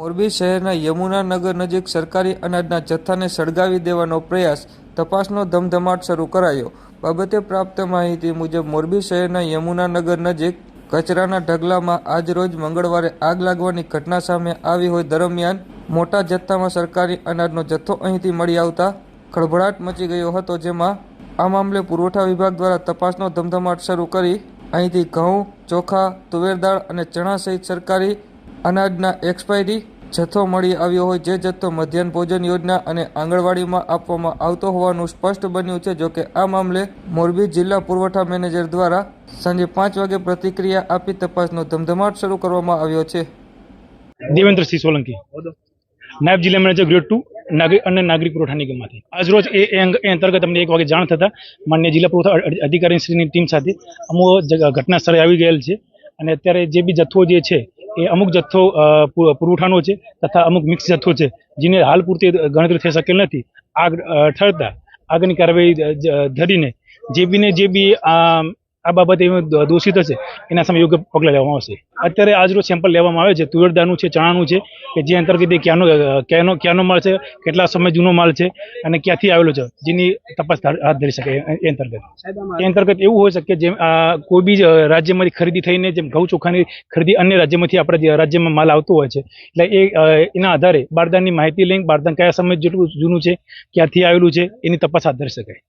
મોરબી શહેરના યમુનાનગર નજીક સરકારી અનાજના જથ્થાને સળગાવી દેવાનો પ્રયાસ તપાસનો ધમધમાટ શરૂ કરાયો. બાબતે પ્રાપ્ત માહિતી મુજબ મોરબી શહેરના યમુનાનગર નજીક કચરાના ઢગલામાં આજરોજ મંગળવારે આગ લાગવાની ઘટના સામે આવી હોય દરમિયાન મોટા જથ્થામાં સરકારી અનાજનો જથ્થો અહીંથી મળી આવતા ખળભળાટ મચી ગયો હતો, જેમાં આ મામલે પુરવઠા વિભાગ દ્વારા તપાસનો ધમધમાટ શરૂ કરી અહીંથી ઘઉં, ચોખા, તુવેર દાળ અને ચણા સહિત સરકારી અનાજના એક્સપાયરી જથ્થો મળી આવ્યો હોય જે જથ્થો મધ્યાહન ભોજન યોજના અને આંગણવાડીમાં આપવામાં આવતો હોવાનું સ્પષ્ટ બન્યું છે, જોકે આ મામલે મોરબી જિલ્લા પુરવઠા મેનેજર દ્વારા સાંજે પાંચ વાગે પ્રતિક્રિયા આપી તપાસનો ધમધમાટ શરૂ કરવામાં આવ્યો છે. દેવેન્દ્રસિંહ સોલંકી, નાયબ જિલ્લા મેનેજર ગ્રેડ ટુ, નાગરિક અને નાગરિક પુરવઠા નિગમમાંથી. આજરોજ એ અંતર્ગત અમને એક વાગે જાણ થતાં માન્ય જિલ્લા પુરવઠા અધિ- અધિકારીશ્રીની ટીમ સાથે અમુક ઘટના સ્થળે આવી ગયેલ છે અને અત્યારે જે બી જથ્થો જે છે એ અમુક જથ્થો પુરવઠાનો છે તથા અમુક મિક્સ જથ્થો છે, જેને હાલ પૂરતી ગણતરી થઈ શકેલ નથી. આગ ઠરતા આગળની કાર્યવાહી ધરીને જે બીને જે બી આ બાબતે દોષિત હશે. એના સામે યોગ્ય પગલાં લેવામાં આવશે. અત્યારે આજનું સેમ્પલ લેવામાં આવે છે. તુવેરદારનું છે ચણાનું છે કે જે અંતર્ગત ક્યાંનો ક્યાંનો ક્યાંનો માલ છે કેટલા સમય જૂનો માલ છે અને ક્યાંથી આવેલો છે જેની તપાસ હાથ ધરી શકે એ- અંતર્ગત. એ અંતર્ગત એવું હોય શકે જેમ કોઈ બી રાજ્યમાંથી ખરીદી થઈને જેમ ઘઉં ચોખાની ખરીદી અન્ય રાજ્યમાંથી આપણા રાજ્યમાં માલ આવતો હોય છે એટલે એ એના આધારે બારદાનની માહિતી લઈને બારદાન કયા સમય જેટલું જૂનું છે ક્યાંથી આવેલું છે એની તપાસ હાથ ધરી શકાય.